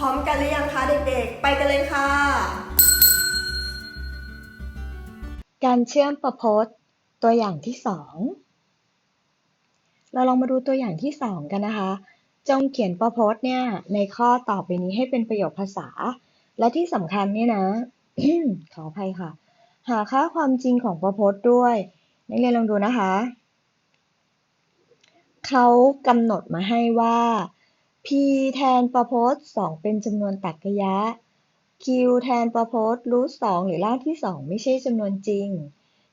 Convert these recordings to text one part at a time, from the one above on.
พร้อมกันหรือยังคะเด็กๆ ไปกันเลยค่ะ การเชื่อมประพจน์ ตัวอย่างที่สองเราลองมาดูตัวอย่างที่สองกันนะคะ จงเขียนประพจน์เนี่ย ในข้อต่อไปนี้ให้เป็นประโยคภาษา และที่สำคัญเนี่ยนะ ขออภัยค่ะ หาค่าความจริงของประพจน์ด้วย นักเรียนลองดูนะคะ เขากำหนดมาให้ว่า p แทนประพจน์สองเป็นจำนวนตรรกะยะ q แทนประพจน์รูทสองหรือรากที่สองไม่ใช่จำนวนจริง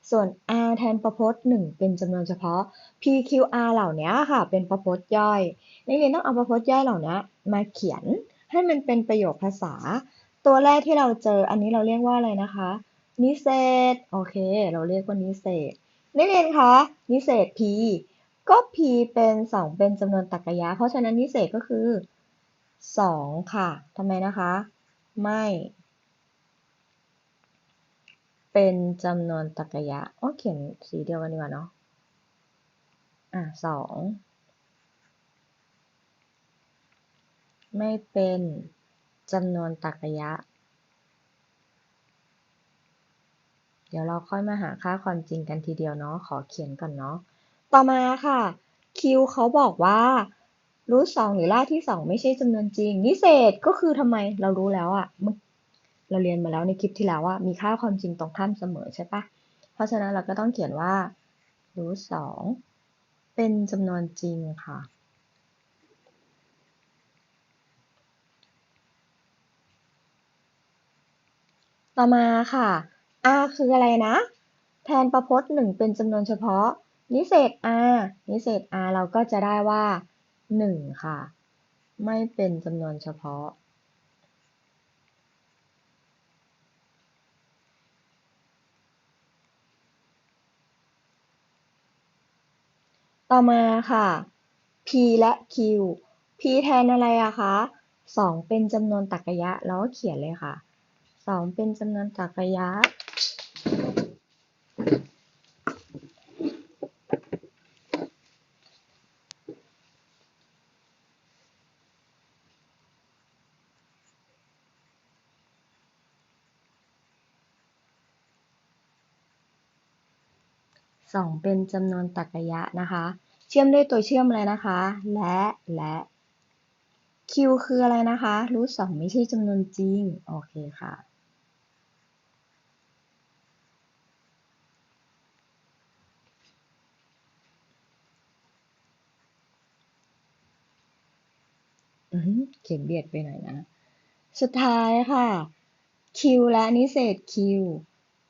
ส่วน r แทนประพจน์หนึ่งเป็นจำนวนเฉพาะ p q r เหล่านี้ค่ะ เป็นประพจน์ย่อยนักเรียนต้องเอาประพจน์ย่อยเหล่านี้มาเขียนให้มันเป็นประโยคภาษา ตัวแรกที่เราเจออันนี้เราเรียกว่าอะไรนะคะ นิเศษ โอเค เราเรียกว่านิเศษนักเรียนคะนิเศษ p ก็ p เป็นสองเป็นจำนวนตรรกะยะ เพราะฉะนั้นนิเศษก็คือสองค่ะทำไมนะคะ ไม่ เป็นจำนวนตรรกะยะอ๋อเขียนสีเดียวกันดีกว่าเนาะอะสองไม่เป็นจำนวนตรรกะยะ เดี๋ยวเราค่อยมาหาค่าความจริงกันทีเดียวเนาะขอเขียนก่อนเนาะ ต่อมาค่ะ Q เขาบอกว่ารูทสองหรือรากที่สองไม่ใช่จำนวนจริง นิเศษก็คือทำไมเรารู้แล้วอะเมื่อเราเรียนมาแล้วในคลิปที่แล้วว่ามีค่าความจริงตรงข้ามเสมอใช่ปะเพราะฉะนั้นเราก็ต้องเขียนว่ารูทสองเป็นจำนวนจริงค่ะ ต่อมาค่ะ r คืออะไรนะ แทนประพจน์หนึ่งเป็นจำนวนเฉพาะ นิเศษ r นิเศษ r เราก็จะได้ว่าหนึ่งค่ะ ไม่เป็นจำนวนเฉพาะ ต่อมาค่ะ p และ q p แทนอะไรอะคะสองเป็นจำนวนตรรกะยะเราก็เขียนเลยค่ะสองเป็นจำนวนตรรกะ ยะสองเป็นจำนวนตรรกะยะนะคะ เชื่อมด้วยตัวเชื่อมอะไรนะคะ และและ q คืออะไรนะคะรูทสองไม่ใช่จำนวนจริง โอเคค่ะ เขียนเบียดไปหน่อยนะ สุดท้ายค่ะ q และนิเศษ q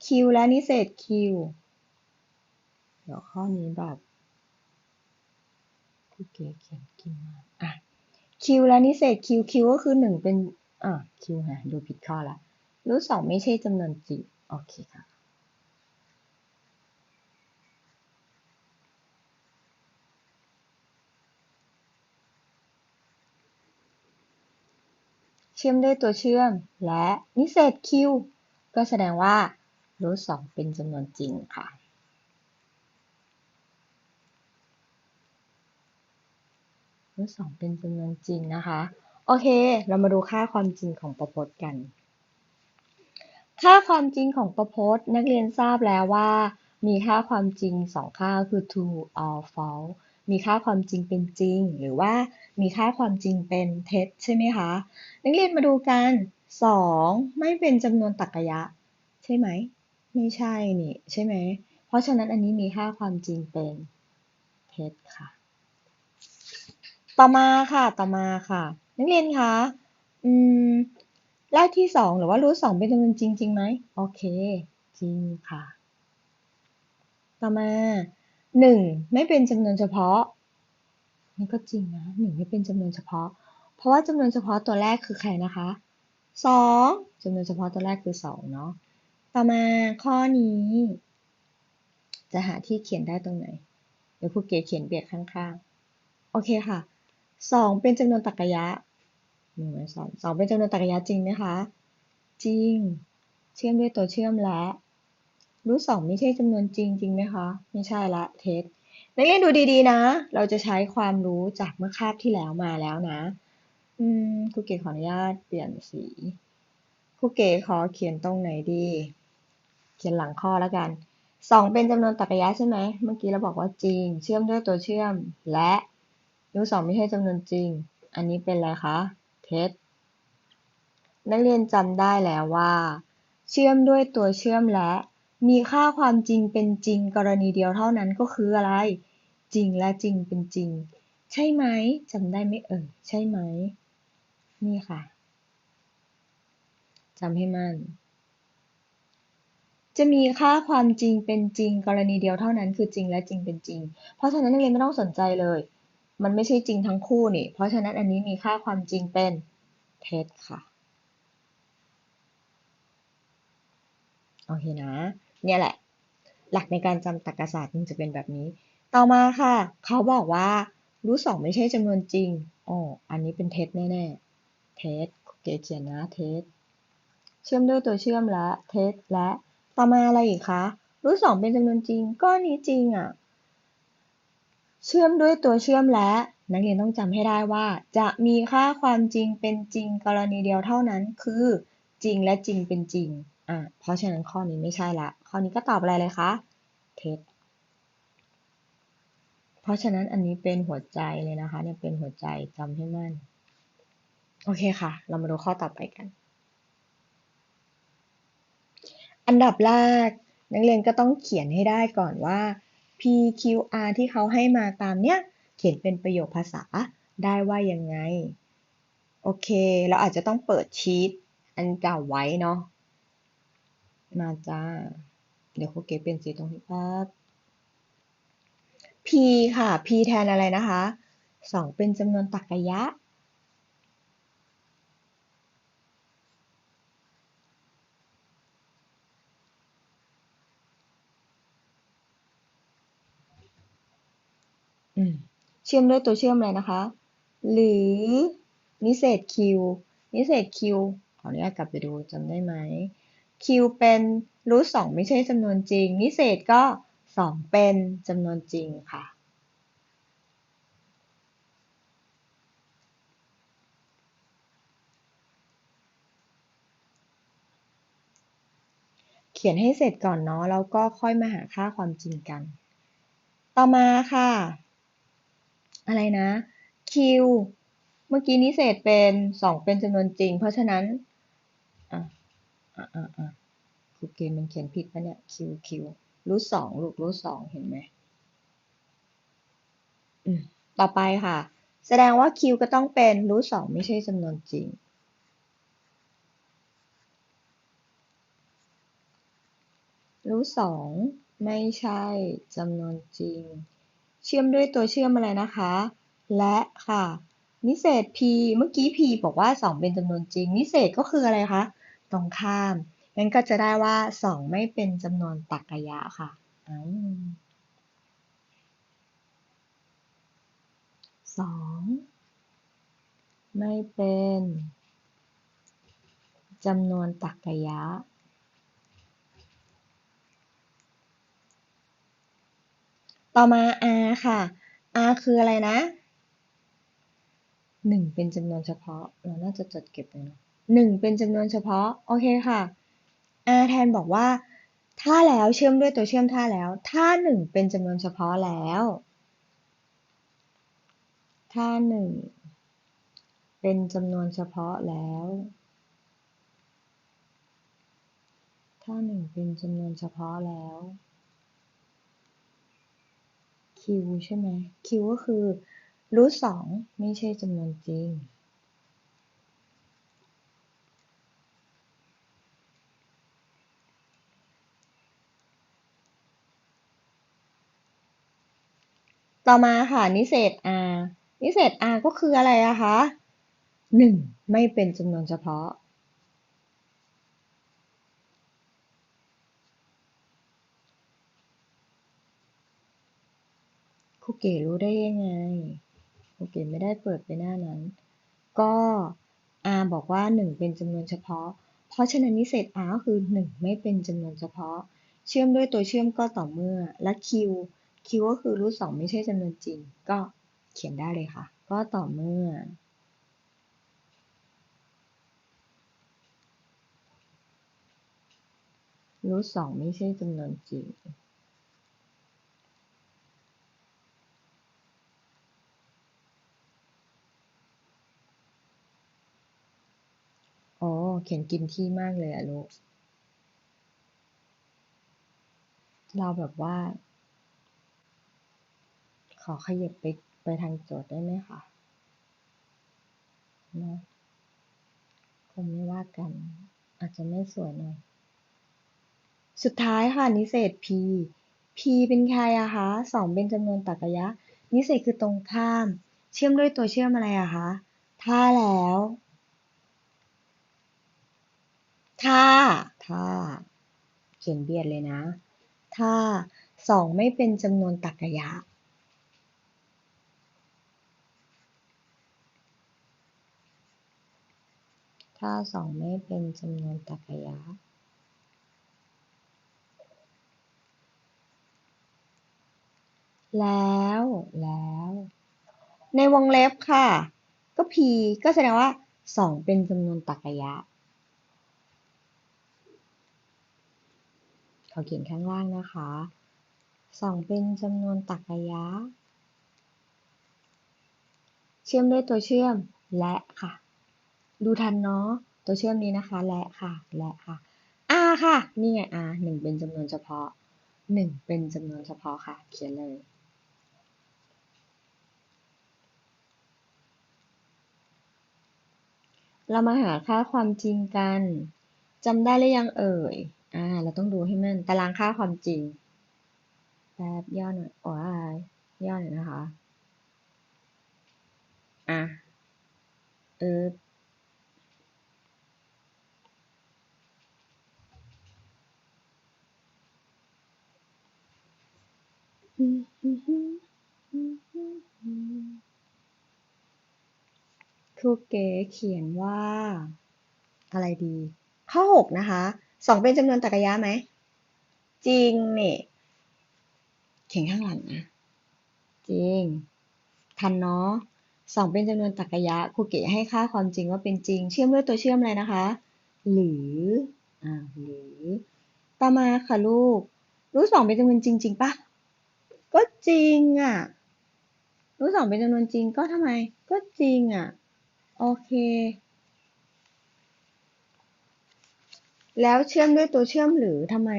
q และนิเศษ q เดี๋ยวข้อนี้แบบผู้เก๋เขียนกินมาอะ q และนิเศษ q q ก็คือหนึ่งเป็นอะ q ฮะดูผิดข้อละรูทสองไม่ใช่จำนวนจริงโอเคค่ะเชื่อมด้วยตัวเชื่อมและนิเศษ q ก็แสดงว่ารูทสองเป็นจำนวนจริงค่ะ รูทสองเป็นจำนวนจริงนะคะ โอเค เรามาดูค่าความจริงของประพจน์กัน ค่าความจริงของประพจน์ นักเรียนทราบแล้วว่า มีค่าความจริงสองค่าคือ true or false มีค่าความจริงเป็นจริง หรือว่ามีค่าความจริงเป็นเท็จใช่ไหมคะ นักเรียนมาดูกันสองไม่เป็นจำนวนตรรกะ ใช่ไหม ไม่ใช่นี่ใช่ไหม เพราะฉะนั้นอันนี้มีค่าความจริงเป็นเท็จค่ะ ต่อมาค่ะต่อมาค่ะ นักเรียนคะอืมรากที่สองหรือว่ารูทสองเป็นจำนวนจริงจริงไหมโอเค จริงค่ะ ต่อมาหนึ่งไม่เป็นจำนวนเฉพาะนี่ก็จริงนะหนึ่งไม่เป็นจำนวนเฉพาะ เพราะว่าจำนวนเฉพาะตัวแรกคือใครนะคะสองจำนวนเฉพาะตัวแรกคือสองเนาะต่อมาข้อนี้ จะหาที่เขียนได้ตรงไหน เดี๋ยวครูเก๋เขียนเบียดข้างๆ โอเคค่ะ สองเป็นจำนวนตรรกะยะหนึ่งสองสองเป็นจำนวนตรรกะยะจริงไหมคะ จริง เชื่อมด้วยตัวเชื่อมและรูทสองไม่ใช่จำนวนจริงจริงไหมคะ ไม่ใช่ละเท็จนักเรียนดูดีๆนะ เราจะใช้ความรู้จากเมื่อคาบที่แล้วมาแล้วนะ อืมครูเก๋ขออนุญาตเปลี่ยนสีครูเก๋ขอเขียนตรงไหนดี เขียนหลังข้อแล้วกันสองเป็นจำนวนตรรกะใช่ไหม เมื่อกี้เราบอกว่าจริง เชื่อมด้วยตัวเชื่อมและ รูสองไม่ใช่จำนวนจริง อันนี้เป็นอะไรคะ เท็จ นักเรียนจำได้แล้วว่า เชื่อมด้วยตัวเชื่อมและ มีค่าความจริงเป็นจริงกรณีเดียวเท่านั้นก็คืออะไร จริงและจริงเป็นจริง ใช่ไหมจำได้ไหมเอ่ยใช่ไหม นี่ค่ะจำให้มั่นจะมีค่าความจริงเป็นจริง กรณีเดียวเท่านั้นคือจริงและจริงเป็นจริง เพราะฉะนั้นนักเรียนไม่ต้องสนใจเลย มันไม่ใช่จริงทั้งคู่นี่ เพราะฉะนั้นอันนี้มีค่าความจริงเป็นเท็จค่ะ โอเคนะ เนี่ยแหละ หลักในการจำตรรกศาสตร์มันจะเป็นแบบนี้ ต่อมาค่ะ เขาบอกว่ารูทสองไม่ใช่จำนวนจริงอ๋ออันนี้เป็นเท็จแน่ๆ เท็จเก๋เขียนนะ เท็จ เชื่อมด้วยตัวเชื่อมและ เท็จและ ต่อมาอะไรอีกคะรูทสองเป็นจำนวนจริงก็อันนี้จริงอะ เชื่อมด้วยตัวเชื่อมและ นักเรียนต้องจำให้ได้ว่า จะมีค่าความจริงเป็นจริงกรณีเดียวเท่านั้น คือจริงและจริงเป็นจริงอะเพราะฉะนั้นข้อนี้ไม่ใช่ละ ข้อนี้ก็ตอบอะไรเลยคะเท็จเพราะฉะนั้นอันนี้เป็นหัวใจเลยนะคะ เนี่ยเป็นหัวใจจำให้มั่น โอเคค่ะ เรามาดูข้อต่อไปกัน อันดับแรกนักเรียนก็ต้องเขียนให้ได้ก่อนว่า PQR ที่เขาให้มาตามเนี้ยเขียนเป็นประโยคภาษาได้ว่ายังไง โอเค เราอาจจะต้องเปิดชีตอันเก่าไว้เนาะมาจ้า เดี๋ยวครูเก๋เปลี่ยนสีตรงนี้แป๊บ P ค่ะ P แทนอะไรนะคะสองเป็นจำนวนตรรกะ อืม เชื่อมด้วยตัวเชื่อมอะไรนะคะ หรือนิเศษ Q นิเศษ Q ขออนุญาตกลับไปดูจำได้ไหม Q เป็นรูทสองไม่ใช่จำนวนจริง นิเศษก็สองเป็นจำนวนจริงค่ะ เขียนให้เสร็จก่อนเนาะแล้วก็ค่อยมาหาค่าความจริงกัน ต่อมาค่ะ อะไรนะ Q เมื่อกี้นี้เศษเป็นสองเป็นจำนวนจริง เพราะฉะนั้นอะอะอะอะครูเกมมันเขียนผิดปะเนี่ย Q Q รูทสองลูกรูทสองเห็นไหมอืมต่อไปค่ะ แสดงว่า Q ก็ต้องเป็นรูทสองไม่ใช่จำนวนจริงรูทสองไม่ใช่จำนวนจริง เชื่อมด้วยตัวเชื่อมอะไรนะคะ และค่ะ นิเศษ p เมื่อกี้ p บอกว่า 2 เป็นจำนวนจริง นิเศษก็คืออะไรคะ ตรงข้าม งั้นก็จะได้ว่า 2 ไม่เป็นจำนวนตรรกะยะค่ะสองไม่เป็นจำนวนตรรกะยะ ต่อมา r ค่ะ r คืออะไรนะหนึ่งเป็นจำนวนเฉพาะ เราน่าจะจดเก็บเลยเนาะหนึ่งเป็นจำนวนเฉพาะ โอเคค่ะ r แทนบอกว่า ถ้าแล้วเชื่อมด้วยตัวเชื่อมถ้าแล้ว ถ้าหนึ่งเป็นจำนวนเฉพาะแล้ว ถ้าหนึ่งเป็นจำนวนเฉพาะแล้ว ถ้าหนึ่งเป็นจำนวนเฉพาะแล้ว Q ใช่ไหม Q ก็คือรูทสองไม่ใช่จำนวนจริง ต่อมาค่ะ นิเศษ r นิเศษ r ก็คืออะไรอะคะหนึ่งไม่เป็นจำนวนเฉพาะ เก๋รู้ได้ยังไงโอเก๋ไม่ได้เปิดไปหน้านั้น ก็อาบอกว่า 1 เป็นจำนวนเฉพาะ เพราะฉะนั้นนิเศษ r ก็คือ 1 ไม่เป็นจำนวนเฉพาะ เชื่อมด้วยตัวเชื่อมก็ต่อเมื่อ และ q q ก็คือรูทสองไม่ใช่จำนวนจริง ก็เขียนได้เลยค่ะ ก็ต่อเมื่อ รูทสองไม่ใช่จำนวนจริง เขียนกินที่มากเลยอะลูก เราแบบว่า ขอขยับไปไปทางโจทย์ได้ไหมคะเนาะคงไม่ว่ากัน อาจจะไม่สวยหน่อย สุดท้ายค่ะ นิเศษ p p เป็นใครอะคะสองเป็นจำนวนตรรกะยะ นิเศษคือตรงข้าม เชื่อมด้วยตัวเชื่อมอะไรอะคะ ถ้าแล้ว ถ้า ถ้า เขียนเบียดเลยนะ ถ้าสองไม่เป็นจำนวนตรรกะยะถ้าสองไม่เป็นจำนวนตรรกะยะแล้วแล้ว ในวงเล็บค่ะ ก็ p ก็แสดงว่าสองเป็นจำนวนตรรกะ ขอเขียนข้างล่างนะคะสองเป็นจำนวนตรรกะยะ เชื่อมด้วยตัวเชื่อมและค่ะ ดูทันเนาะ ตัวเชื่อมนี้นะคะ และค่ะ และค่ะ r ค่ะ นี่ไง r หนึ่งเป็นจำนวนเฉพาะหนึ่งเป็นจำนวนเฉพาะค่ะ เขียนเลยเรามาหาค่าความจริงกัน จำได้หรือยังเอ่ย อ่า เราต้องดูให้แม่นตารางค่าความจริงแป๊บย่อหน่อยโอ้ยย่อหน่อยนะคะ อะเออครูเก๋เขียนว่า อะไรดี ข้อหกนะคะ สองเป็นจำนวนตรรกะยะไหม จริงเนี่ยเขียนข้างหลังนะ จริง ทันเนาะสองเป็นจำนวนตรรกะยะครูเก๋ให้ค่าความจริงว่าเป็นจริง เชื่อมด้วยตัวเชื่อมอะไรนะคะ หรือ อ่า หรือ ต่อมาค่ะลูก รูทสองเป็นจำนวนจริงจริงปะก็จริงอะ รูทสองเป็นจำนวนจริงก็ทำไม ก็จริงอะ โอเค แล้วเชื่อมด้วยตัวเชื่อมหรือทำไม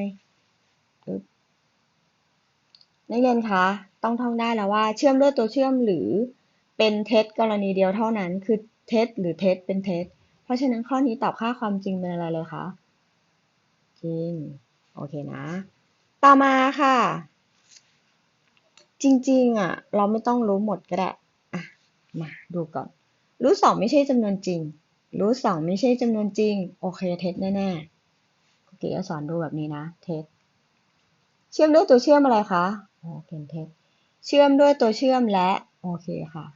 นักเรียนคะต้องท่องได้แล้วว่าเชื่อมด้วยตัวเชื่อมหรือเป็นเท็จกรณีเดียวเท่านั้น คือเท็จหรือเท็จเป็นเท็จเพราะฉะนั้นข้อนี้ตอบค่าความจริงเป็นอะไรเลยคะจริงโอเคนะ ต่อมาค่ะ จริงๆอะเราไม่ต้องรู้หมดก็ได้อะมาดูก่อน รูทสองไม่ใช่จำนวนจริง รูทสองไม่ใช่จำนวนจริง โอเคเท็จแน่ๆ เก๋จะสอนดูแบบนี้นะเท็จเชื่อมด้วยตัวเชื่อมอะไรคะอ๋อเป็นเท็จเชื่อมด้วยตัวเชื่อมและ โอเคค่ะ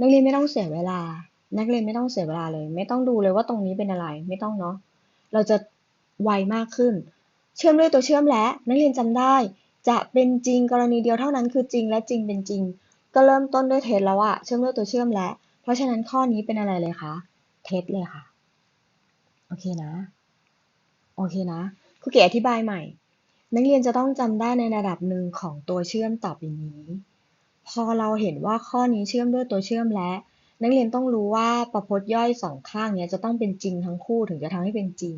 นักเรียนไม่ต้องเสียเวลา นักเรียนไม่ต้องเสียเวลาเลย ไม่ต้องดูเลยว่าตรงนี้เป็นอะไร ไม่ต้องเนาะ เราจะไวมากขึ้น เชื่อมด้วยตัวเชื่อมและ นักเรียนจำได้ จะเป็นจริงกรณีเดียวเท่านั้นคือจริงและจริงเป็นจริง ก็เริ่มต้นด้วยเท็จแล้วอะเชื่อมด้วยตัวเชื่อมและ เพราะฉะนั้นข้อนี้เป็นอะไรเลยคะ เท็จเลยค่ะ โอเคนะ โอเคนะครูเก๋อธิบายใหม่ นักเรียนจะต้องจำได้ในระดับหนึ่งของตัวเชื่อมต่อไปนี้ พอเราเห็นว่าข้อนี้เชื่อมด้วยตัวเชื่อมและนักเรียนต้องรู้ว่าประพจน์ย่อยสองข้างเนี้ยจะต้องเป็นจริงทั้งคู่ถึงจะทำให้เป็นจริง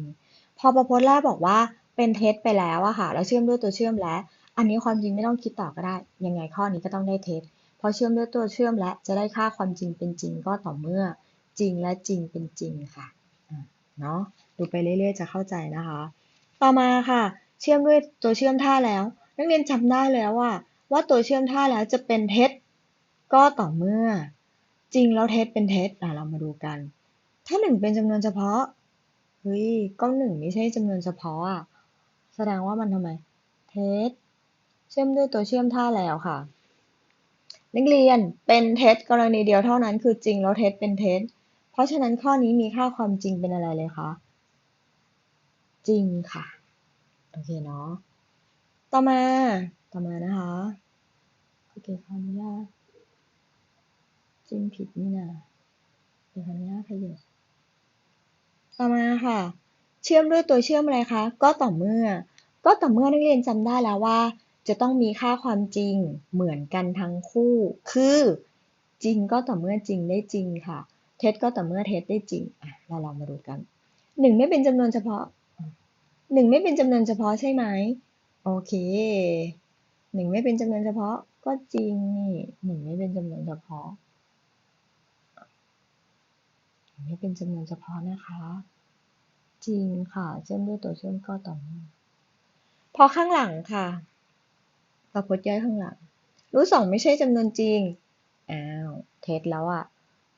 พอประพจน์แรกบอกว่าเป็นเท็จไปแล้วอะค่ะแล้วเชื่อมด้วยตัวเชื่อมและอันนี้ความจริงไม่ต้องคิดต่อก็ได้ ยังไงข้อนี้ก็ต้องได้เท็จพอเชื่อมด้วยตัวเชื่อมและจะได้ค่าความจริงเป็นจริงก็ต่อเมื่อ จริงและจริงเป็นจริงค่ะ เนาะดูไปเรื่อยๆจะเข้าใจนะคะ ต่อมาค่ะ เชื่อมด้วยตัวเชื่อมท่าแล้ว นักเรียนจำได้แล้วว่า ว่าตัวเชื่อมท่าแล้วจะเป็นเท็จก็ต่อเมื่อ จริงแล้วเท็จเป็นเท็จอะเรามาดูกัน ถ้าหนึ่งเป็นจำนวนเฉพาะเฮ้ยก็หนึ่งไม่ใช่จำนวนเฉพาะอะแสดงว่ามันทำไมเท็จเชื่อมด้วยตัวเชื่อมท่าแล้วค่ะ นักเรียนเป็นเท็จกรณีเดียวเท่านั้นคือจริงแล้วเท็จเป็นเท็จ ราะฉะนั้นข้อนี้มีค่าความจริงเป็นอะไรเลยคะ จริงค่ะ โอเคเนาะ ต่อมา ต่อมานะคะ โอเคขออนุญาตจิ้มผิดนี่นะเดี๋ยวขออนุญาตขยับต่อมาค่ะ เชื่อมด้วยตัวเชื่อมอะไรคะ ก็ต่อเมื่อ ก็ต่อเมื่อนักเรียนจำได้แล้วว่า จะต้องมีค่าความจริงเหมือนกันทั้งคู่ คือจริงก็ต่อเมื่อจริงได้จริงค่ะ เท็จก็ต่อเมื่อเท็จได้จริงอะเราลองมาดูกันหนึ่งไม่เป็นจำนวนเฉพาะหนึ่งไม่เป็นจำนวนเฉพาะใช่ไหมโอเคหนึ่งไม่เป็นจำนวนเฉพาะก็จริงนี่หนึ่งไม่เป็นจำนวนเฉพาะไม่เป็นจำนวนเฉพาะนะคะ จริงค่ะเชื่อมด้วยตัวเชื่อมก็ต่อเมื่อพอข้างหลังค่ะประพจน์ย่อยข้างหลัง รูทสองไม่ใช่จำนวนจริงอ้าวเท็จแล้วอะ่ะ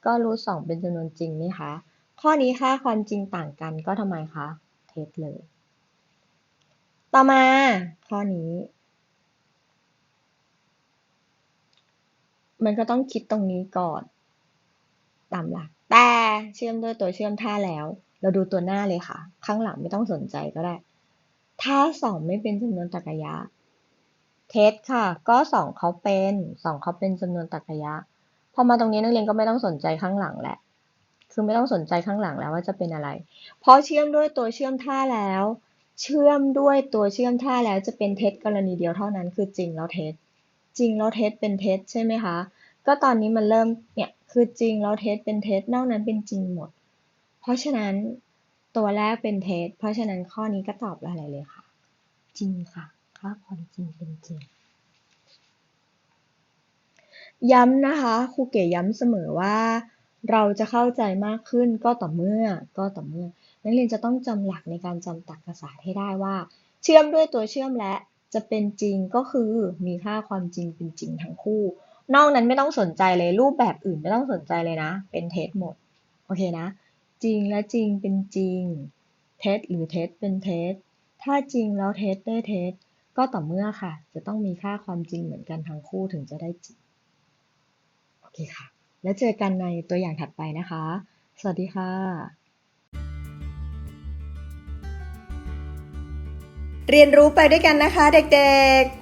ก็รูทสองเป็นจำนวนจริงนี่คะ ข้อนี้ค่าความจริงต่างกันก็ทำไมคะ เท็จเลย ต่อมา ข้อนี้ มันก็ต้องคิดตรงนี้ก่อน ตามหลัก แต่เชื่อมด้วยตัวเชื่อมท่าแล้ว เราดูตัวหน้าเลยค่ะ ข้างหลังไม่ต้องสนใจก็ได้ ถ้าสองไม่เป็นจำนวนตรรกะยะ เท็จค่ะ ก็สองเขาเป็นสองเขาเป็นจำนวนตรรกะยะ พอมาตรงนี้นักเรียนก็ไม่ต้องสนใจข้างหลังแหละ คือไม่ต้องสนใจข้างหลังแล้วว่าจะเป็นอะไรเพราะเชื่อมด้วยตัวเชื่อมท่าแล้ว เชื่อมด้วยตัวเชื่อมท่าแล้วจะเป็นเท็จกรณีเดียวเท่านั้น คือจริงแล้วเท็จ จริงแล้วเท็จเป็นเท็จใช่ไหมคะ ก็ตอนนี้มันเริ่มเนี่ยคือจริงแล้วเท็จเป็นเท็จนอกนั้นเป็นจริงหมด เพราะฉะนั้นตัวแรกเป็นเท็จเพราะฉะนั้นข้อนี้ก็ตอบอะไรเลยค่ะ จริงค่ะค่าความจริงเป็นจริง ย้ำนะคะครูเก๋ย้ำเสมอว่า เราจะเข้าใจมากขึ้นก็ต่อเมื่อก็ต่อเมื่อ นักเรียนจะต้องจำหลักในการจำตรรกศาสตร์ให้ได้ว่า เชื่อมด้วยตัวเชื่อมและจะเป็นจริงก็คือมีค่าความจริงเป็นจริงทั้งคู่ นอกนั้นไม่ต้องสนใจเลยรูปแบบอื่นไม่ต้องสนใจเลยนะ เป็นเท็จหมดโอเคนะ จริงและจริงเป็นจริง เท็จหรือเท็จเป็นเท็จถ้าจริงแล้วเท็จได้เท็จก็ต่อเมื่อค่ะ จะต้องมีค่าความจริงเหมือนกันทั้งคู่ถึงจะได้จริง เคค่ะ แล้วเจอกันในตัวอย่างถัดไปนะคะ สวัสดีค่ะ เรียนรู้ไปด้วยกันนะคะเด็กๆ